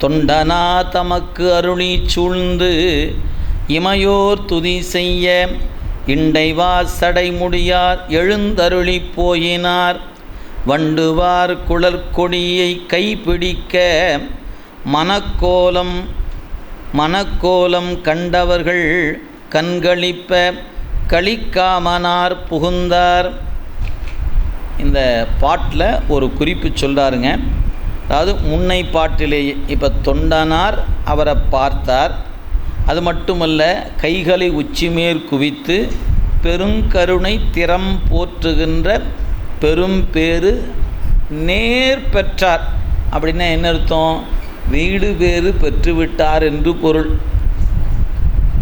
தொண்டனா தமக்கு அருளி சூழ்ந்து இமையோர் துதி செய்ய இண்டைவார் சடைமுடியார் எழுந்தருளி போயினார். வண்டுவார் குளற்கொடியை கைப்பிடிக்க மனக்கோலம் மனக்கோலம் கண்டவர்கள் கண்களிப்ப களிக்காமனார் புகுந்தார். இந்த பாட்டில் ஒரு குறிப்பு சொல்கிறாருங்க அதாவது முன்னை பாட்டிலேயே இப்போ தொண்டனார் அவரை பார்த்தார். அது மட்டுமல்ல கைகளை உச்சிமேற் குவித்து பெருங்கருணை திறம் போற்றுகின்ற பெரும்பேறு நேர் பெற்றார். அப்படின்னா என்ன அர்த்தம்? வீடு பேறு பெற்றுவிட்டார் என்று பொருள்.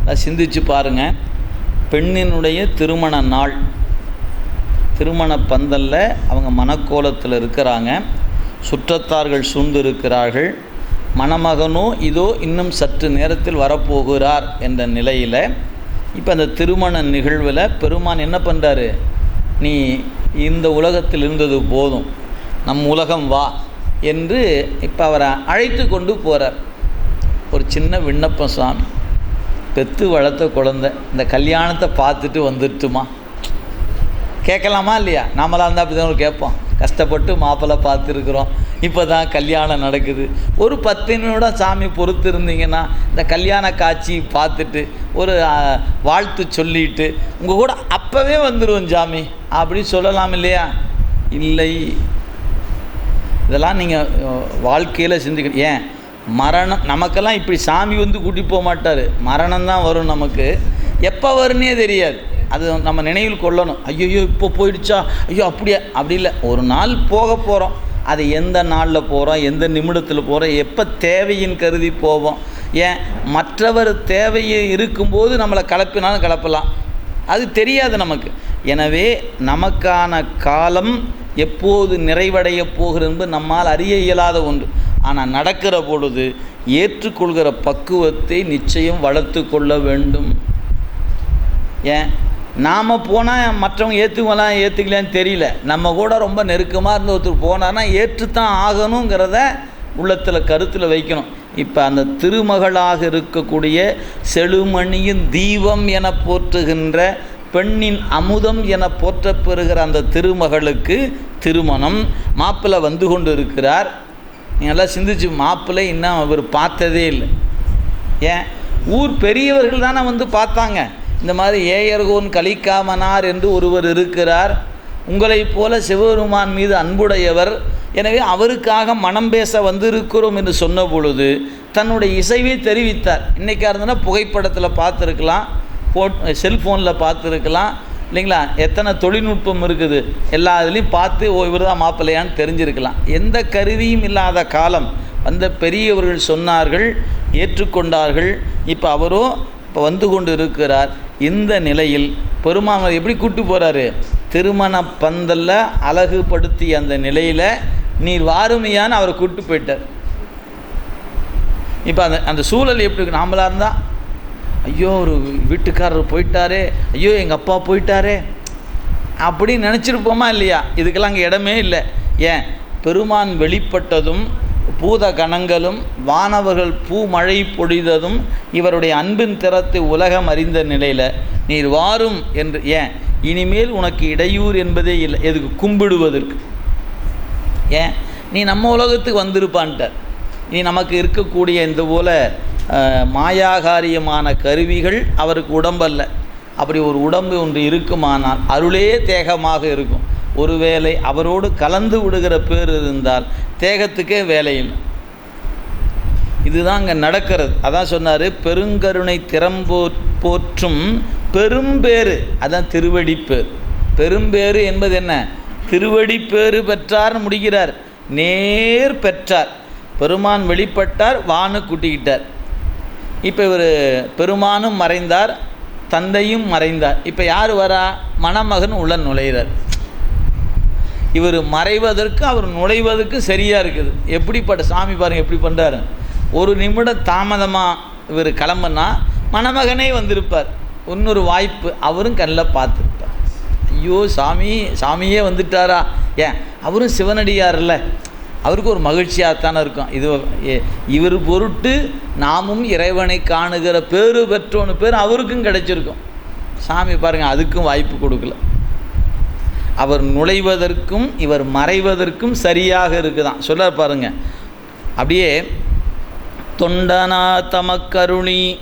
அதை சிந்திச்சு பாருங்கள் பெண்ணினுடைய திருமண நாள். திருமண பந்தலில் அவங்க மனக்கோலத்தில் இருக்கிறாங்க. சுற்றத்தார்கள் சூழ்ந்து இருக்கிறார்கள் மணமகனோ இதோ இன்னும் சற்று நேரத்தில் வரப்போகிறார் என்ற நிலையில் இப்போ அந்த திருமண நிகழ்வில் பெருமான் என்ன பண்ணுறாரு நீ இந்த உலகத்தில் இருந்தது போதும் நம் உலகம் வா என்று இப்போ அவரை அழைத்து கொண்டு போகிறார் ஒரு சின்ன விண்ணப்பம் சாமி. பெத்து வளர்த்த குழந்தை இந்த கல்யாணத்தை பார்த்துட்டு வந்துட்டுமா? கேட்கலாமா இல்லையா? நாமளாக இருந்தால் அப்படி தான் கேட்போம். கஷ்டப்பட்டு மாப்பிள்ளை பார்த்துருக்குறோம். இப்போ தான் கல்யாணம் நடக்குது. ஒரு பத்து நிமிடம் சாமி பொறுத்து இருந்தீங்கன்னா இந்த கல்யாண காட்சி பார்த்துட்டு ஒரு வாழ்த்து சொல்லிட்டு உங்கள் கூட அப்போவே வந்துடுவோம் சாமி. அப்படி சொல்லலாம் இல்லையா? இல்லை. இதெல்லாம் நீங்கள் வாழ்க்கையில் சிந்திக்கணும். ஏன்? மரணம் நமக்கெல்லாம் இப்படி சாமி வந்து கூட்டி போக மாட்டார். மரணம் தான் வரும் நமக்கு. எப்போ வரும்னே தெரியாது. அது நம்ம நினைவில் கொள்ளணும். ஐயோ இப்போ போயிடுச்சா? ஐயோ அப்படியே அப்படி இல்லை. ஒரு நாள் போக போகிறோம் அது எந்த நாளில் போகிறோம் எந்த நிமிடத்தில் போகிறோம் எப்போ தேவையின் கருதி போவோம்? ஏன்? மற்றவர் தேவையை இருக்கும்போது நம்மளை கலப்பினாலும் கலப்பலாம். அது தெரியாது நமக்கு. எனவே நமக்கான காலம் எப்போது நிறைவடைய போகிறது என்பது நம்மால் அறிய இயலாத ஒன்று. ஆனால் நடக்கிற பொழுது ஏற்றுக்கொள்கிற பக்குவத்தை நிச்சயம் வளர்த்து கொள்ள வேண்டும். ஏன்? நாம் போனால் மற்றவங்க ஏற்றுக்கலாம் ஏற்றுக்கலான்னு தெரியல. நம்ம கூட ரொம்ப நெருக்கமாக இருந்த ஒருத்தர் போனார்னா ஏற்றுத்தான் ஆகணுங்கிறத உள்ளத்தில் கருத்தில் வைக்கணும். இப்போ அந்த திருமகளாக இருக்கக்கூடிய செழுமணியின் தீபம் என போற்றுகின்ற பெண்ணின் அமுதம் என போற்றப்பெறுகிற அந்த திருமகளுக்கு திருமணம். மாப்பிள்ளை வந்து கொண்டு இருக்கிறார் நீங்க எல்லாம் சிந்திச்சு மாப்பிள்ளை இன்னும் அவர் பார்த்ததே இல்லை. ஏன்? ஊர் பெரியவர்கள் தானே வந்து பார்த்தாங்க. இந்த மாதிரி ஏயர்கோன் கலிக்காமனார் என்று ஒருவர் இருக்கிறார். உங்களைப் போல சிவபெருமான் மீது அன்புடையவர். எனவே அவருக்காக மனம் பேச வந்திருக்கிறோம் என்று சொன்ன பொழுது தன்னுடைய இசைவை தெரிவித்தார். இன்றைக்கா இருந்ததுன்னா புகைப்படத்தில் பார்த்துருக்கலாம். போட் செல்ஃபோனில் பார்த்துருக்கலாம். இல்லைங்களா? எத்தனை தொழில்நுட்பம் இருக்குது. எல்லா இதுலேயும் பார்த்து ஓ இவர் தான் மாப்பிள்ளையான்னு தெரிஞ்சிருக்கலாம். எந்த கருவியும் இல்லாத காலம் அந்த பெரியவர்கள் சொன்னார்கள் ஏற்றுக்கொண்டார்கள். இப்போ அவரோ இப்போ வந்து கொண்டு இருக்கிறார். இந்த நிலையில் பெருமாள் எப்படி கூட்டு போகிறாரு திருமண பந்தல்ல அழகுபடுத்திய அந்த நிலையில் நீர் வாருமையான்னு அவரை கூட்டு போயிட்டார். இப்போ அந்த அந்த சூழல் எப்படி இருக்கு? இருந்தால் ஐயோ ஒரு வீட்டுக்காரர் போயிட்டாரே ஐயோ எங்கள் அப்பா போயிட்டாரே அப்படின்னு நினச்சிருப்போமா இல்லையா? இதுக்கெல்லாம் அங்கே இடமே இல்லை. ஏன்? பெருமான் வெளிப்பட்டதும் பூத கணங்களும் வானவர்கள் பூ மழை பொழிததும் இவருடைய அன்பின் திறத்தை உலகம் அறிந்த நிலையில் நீர் வாரும் என்று ஏன்? இனிமேல் உனக்கு இடையூறு என்பதே இல்லை. எதுக்கு? கும்பிடுவதற்கு. ஏன்? நீ நம்ம உலகத்துக்கு வந்திருப்பான்ட்ட. நீ நமக்கு இருக்கக்கூடிய இந்த போல மாயாகாரியமான கருவிகள் அவருக்கு உடம்பல்ல. அப்படி ஒரு உடம்பு ஒன்று இருக்குமானால் அருளே தேகமாக இருக்கும். ஒருவேளை அவரோடு கலந்து விடுகிற பேர் இருந்தால் தேகத்துக்கே வேலையும். இதுதான் அங்கே நடக்கிறது. அதான் சொன்னார் பெருங்கருணை திறம்போ போற்றும் பெரும்பேறு. அதான் திருவடிப்பேர் பெரும்பேறு என்பது என்ன? திருவடிப்பேறு பெற்றார்னு முடிகிறார். நேர் பெற்றார். பெருமான் வெளிப்பட்டார் வானு கூட்டிக்கிட்டார். இப்போ இவர் பெருமானும் மறைந்தார் தந்தையும் மறைந்தார். இப்போ யார் வரா? மணமகன் உள்ள நுழைகிறார் இவர் மறைவதற்கு அவர் நுழைவதற்கு சரியாக இருக்குது. எப்படிப்பட்ட சாமி பாருங்க எப்படி பண்ணுறாரு ஒரு நிமிடம் தாமதமாக இவர் கிளம்புனா மணமகனே வந்திருப்பார். இன்னொரு வாய்ப்பு அவரும் கண்ணில் பார்த்துருப்பார். ஐயோ சாமி சாமியே வந்துட்டாரா? ஏன்? அவரும் சிவனடியார்ல. அவருக்கு ஒரு மகிழ்ச்சியாகத்தானே இருக்கும். இது இவர் பொருட்டு நாமும் இறைவனை காணுகிற பேரு பெற்றோன்னு பேர் அவருக்கும் கிடைச்சிருக்கும். சாமி பாருங்கள் அதுக்கும் வாய்ப்பு கொடுக்கல. அவர் நுழைவதற்கும் இவர் மறைவதற்கும் சரியாக இருக்குதான். சொல்ல பாருங்க. அப்படியே தொண்டனா தமக்கருணி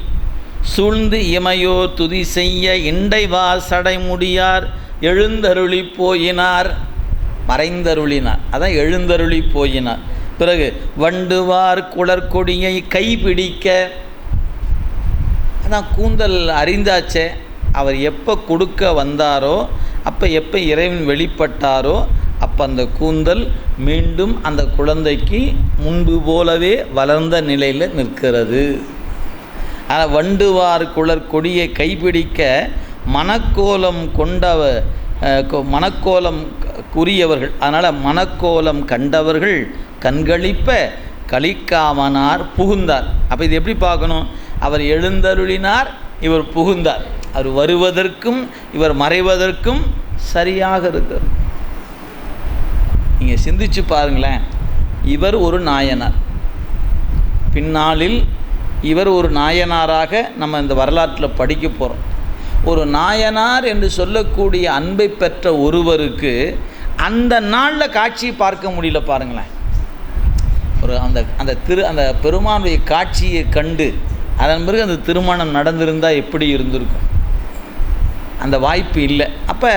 சூழ்ந்து இமையோ துதி செய்ய இண்டைவா சடைமுடியார் எழுந்தருளி போயினார். மறைந்தருளினார். அதான் எழுந்தருளி போயினார். பிறகு வண்டுவார் குளர்கொடியை கைப்பிடிக்க அதான் கூந்தல் அறிந்தாச்சே அவர் எப்போ கொடுக்க வந்தாரோ அப்போ எப்போ இறைவன் வெளிப்பட்டாரோ அப்போ அந்த கூந்தல் மீண்டும் அந்த குழந்தைக்கு முன்பு போலவே வளர்ந்த நிலையில் நிற்கிறது. ஆனால் வண்டுவார் குளர் கொடியை கைப்பிடிக்க மணக்கோலம் கொண்டவ மனக்கோலம் மணக்கோலம் குறியவர்கள் அதனால் மணக்கோலம் கண்டவர்கள் கண்களிப்ப கலிக்காமனார் புகுந்தார். அப்போ இது எப்படி பார்க்கணும்? அவர் எழுந்தருளினார் இவர் புகுந்தார். அவர் வருவதற்கும் இவர் மறைவதற்கும் சரியாக இருக்கிறது. நீங்கள் சிந்திச்சு பாருங்களேன். இவர் ஒரு நாயனார். பின்னாளில் இவர் ஒரு நாயனாராக நம்ம இந்த வரலாற்றில் படிக்க போகிறோம் ஒரு நாயனார் என்று சொல்லக்கூடிய அன்பை பெற்ற ஒருவருக்கு அந்த நாளில் காட்சியை பார்க்க முடியல பாருங்களேன். ஒரு அந்த அந்த திரு அந்த பெருமானுடைய காட்சியை கண்டு அதன் பிறகு அந்த திருமணம் நடந்திருந்தால் எப்படி இருந்திருக்கும்? அந்த வாய்ப்பு இல்லை. அப்போ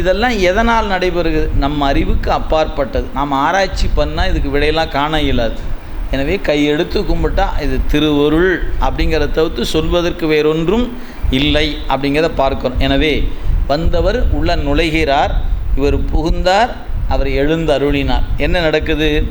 இதெல்லாம் எதனால் நடைபெறுகிறது? நம்ம அறிவுக்கு அப்பாற்பட்டது. நாம் ஆராய்ச்சி பண்ணால் இதுக்கு விடையெல்லாம் காண இயலாது. எனவே கையெடுத்து கும்பிட்டா இது திருவருள் அப்படிங்கிறத தவிர்த்து சொல்வதற்கு வேறொன்றும் இல்லை அப்படிங்கிறத பார்க்கிறோம். எனவே வந்தவர் உள்ள நுழைகிறார் இவர் புகுந்தார் அவர் எழுந்து அருளினார். என்ன நடக்குது?